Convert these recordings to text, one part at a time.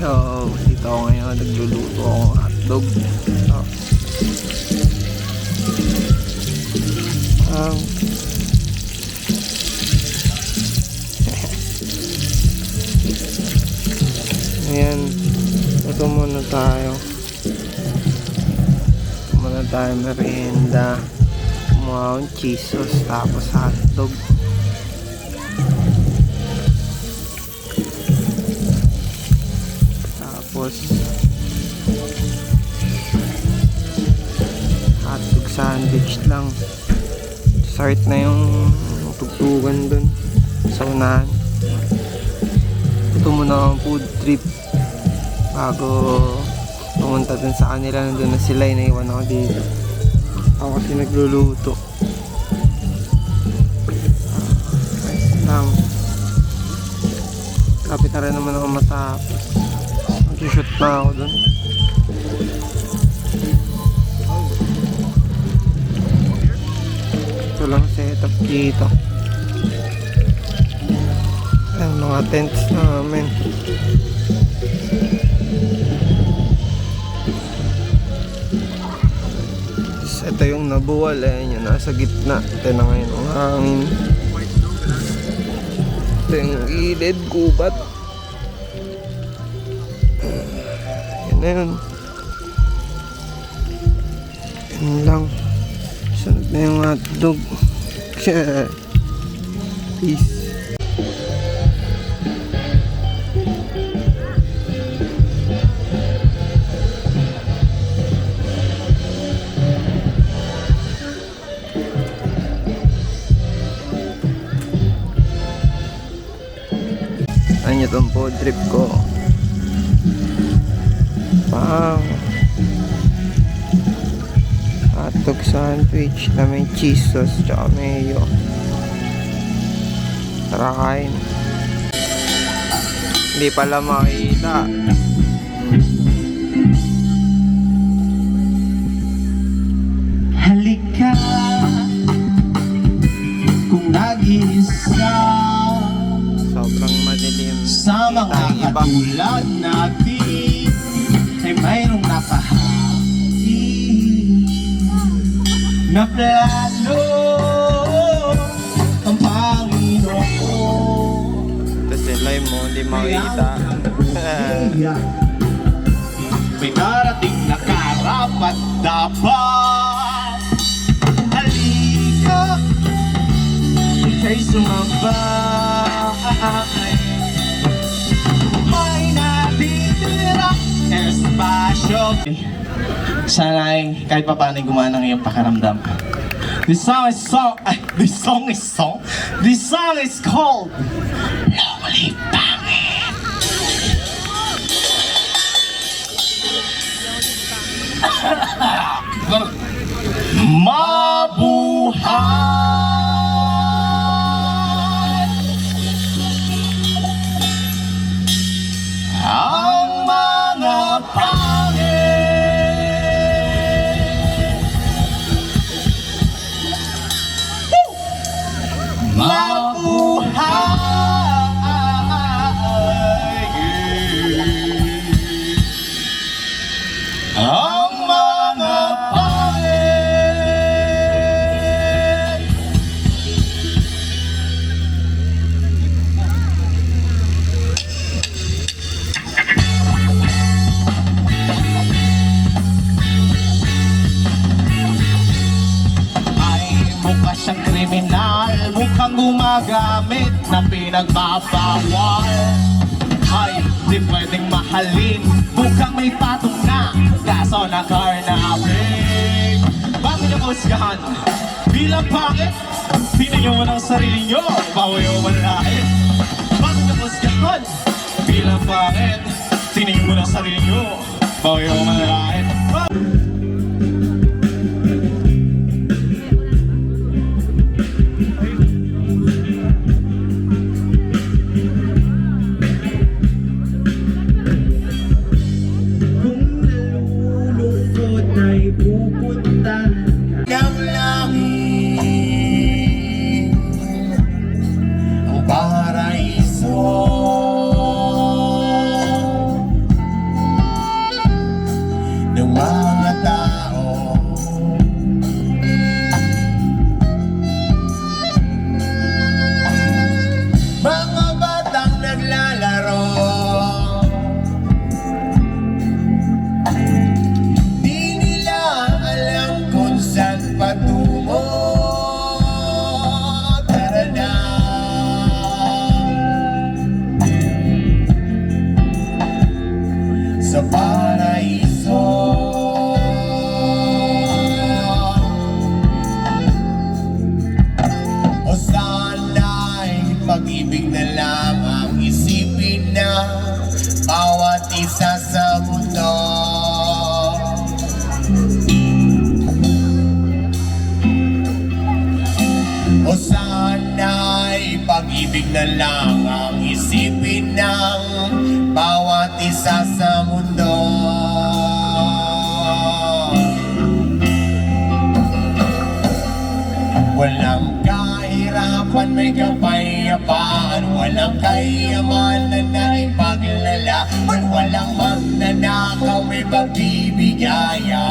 So, dito ako ngayon, nagluluto ako ng hotdog. So, um, Ayan, ito muna tayo. Ito muna tayo merienda. Akong cheese sauce tapos hotdog. Tapos hotdog sandwich lang. Start na yung tugtugan dun sa unahan. Ito muna ang food trip bago pumunta dun sa kanila. Nandun na sila, inaiwan ako dito. Ako kasi nagluluto. Ah, lang. Kapit na rin naman ako matapos. Mag-shoot na ako dun. Ito lang setup dito. Ang mga tents namin. Ito yung nabuwal eh, yun nasa gitna. Ito na ngayon ang hangin. Ito yung gilid, gubat. Yan na yun. Yan lang. Sunod na yung hotdog. Peace. Ano itong food trip ko? Hotdog sandwich na may cheese sauce tsaka mayo. Tara kain. Hindi pala makita. Halika Kung nag-iisa Sobrang madilim. Sa mga katulad natin Ay mayroong nakahati Na plano Ang Panginoon. Tapos yung live mo, hindi makita. May darating na karapat dapat. Halika Ika'y sumabay. May natitira Espasyo Sana ay kahit pa paano gumana ang iyong pakaramdam This song is song ay, This song is song This song is called Lonely Pangit. Mabuhay ang mga pangit pinagbabawal Ay, di pwedeng mahalin. Mukhang may patong na. Kaso na carnavig Bago niyo kausgahan Bilang pangit Tingnan muna ang sarili niyo. Bago niyo malahit Bago niyo kausgahan Bilang pangit Tingnan muna ang sarili niyo. Bago niyo malahit na lang ang isipin ng bawat isa sa mundo. Walang kahirapan, may kapayapaan. Walang kayamanan na ipaglalaman Walang magnanakaw, may pagbibigaya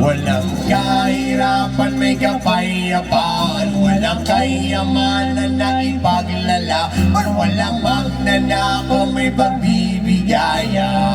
Walang kahirapan, may kapayapaan. Walang kayamanan na ipaglala Walang magnanako, may pagbibigaya.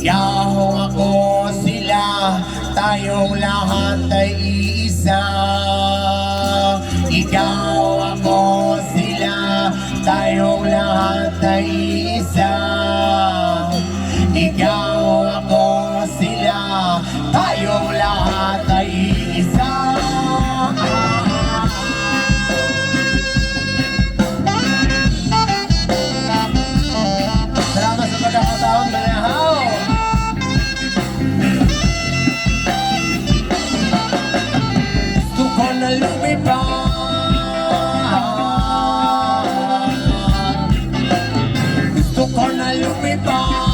Ikaw ako sila, tayong lahat ay iisa Lupita.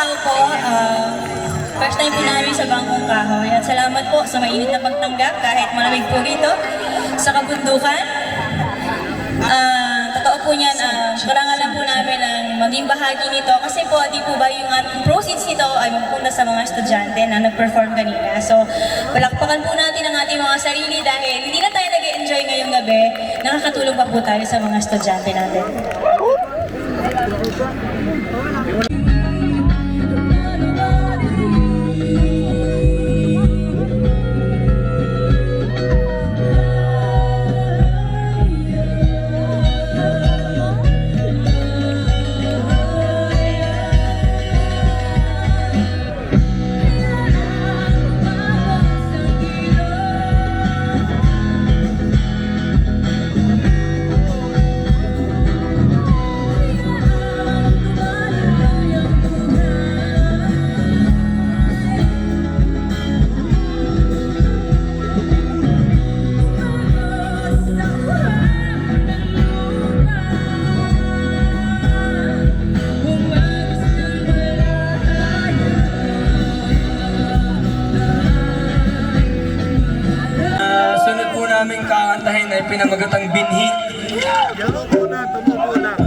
Tao po. Ah, first time po namin sa Bangkong Kahoy. At salamat po sa mainit na pagtanggap kahit malamig po rito sa kabundukan. Ah, totoo po niyan, uh, karangalan po namin ang maging bahagi nito kasi po di po ba yung ating proceeds nito ay mapupunta sa mga estudyante na nag-perform kanina. So, palakpakan po natin ang ating mga sarili dahil hindi na tayo nag-enjoy ngayong gabi, nakakatulong pa po tayo sa mga estudyante natin. Namin kakantahin ay pinamagatang binhi. Simula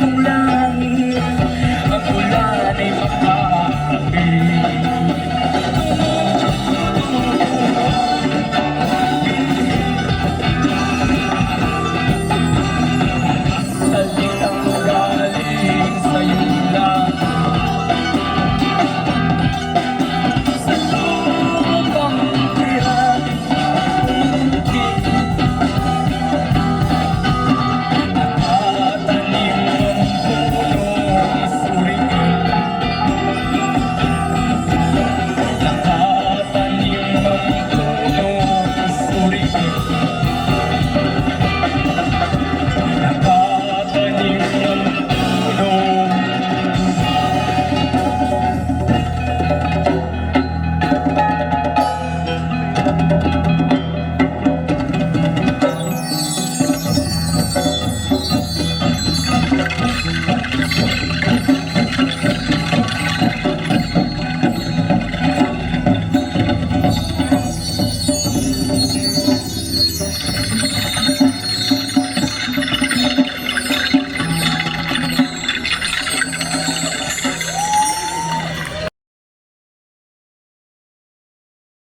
Thì